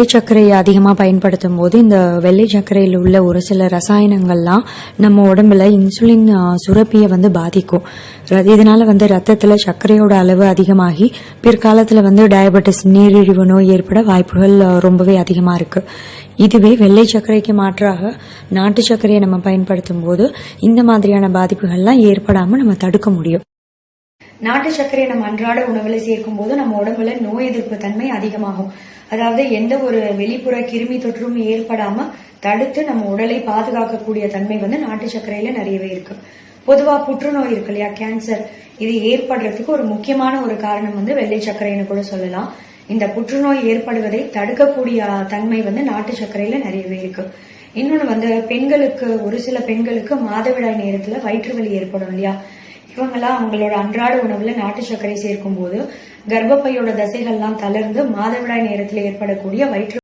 வெள்ளை சர்க்கரையை அதிகமாக பயன்படுத்தும் போது இந்த வெள்ளை சர்க்கரையில் உள்ள ஒரு சில ரசாயனங்கள்லாம் நம்ம உடம்புல இன்சுலின் சுரப்பியை வந்து பாதிக்கும். ர- இதனால வந்து ரத்தத்தில் சர்க்கரையோட அளவு அதிகமாகி பிற்காலத்தில் வந்து டயபெட்டிஸ் நீரிழிவு நோய் ஏற்பட வாய்ப்புகள் ரொம்பவே அதிகமாக இருக்கு. இதுவே வெள்ளை சர்க்கரைக்கு மாற்றாக நாட்டு சர்க்கரையை நம்ம பயன்படுத்தும் போது இந்த மாதிரியான பாதிப்புகள்லாம் ஏற்படாமல் நம்ம தடுக்க முடியும். நாட்டு சர்க்கரையை நம்ம அன்றாட உணவுல சேர்க்கும் போது நம்ம உடம்புல நோய் எதிர்ப்பு தன்மை அதிகமாகும். அதாவது எந்த ஒரு வெளிப்புற கிருமி தொற்றும் ஏற்படாம தடுத்து நம்ம உடலை பாதுகாக்கக்கூடிய தன்மை வந்து நாட்டு சர்க்கரையில நிறையவே இருக்கு. பொதுவா புற்றுநோய் இருக்கு இல்லையா? கேன்சர். இது ஏற்படுறதுக்கு ஒரு முக்கியமான ஒரு காரணம் வந்து வெள்ளை சர்க்கரைன்னு கூட சொல்லலாம். இந்த புற்றுநோய் ஏற்படுவதை தடுக்கக்கூடிய தன்மை வந்து நாட்டு சர்க்கரையில நிறையவே இருக்கு. இன்னொன்னு வந்து பெண்களுக்கு ஒரு சில பெண்களுக்கு மாதவிடாய் நேரத்துல வயிற்று வலி ஏற்படும் இல்லையா? இவங்கெல்லாம் அவங்களோட அன்றாட உணவுல நாட்டு சர்க்கரை சேர்க்கும் போது கர்ப்பப்பையோட தசைகள்லாம் தளர்ந்து மாதவிடாய் நேரத்தில் ஏற்படக்கூடிய வயிற்று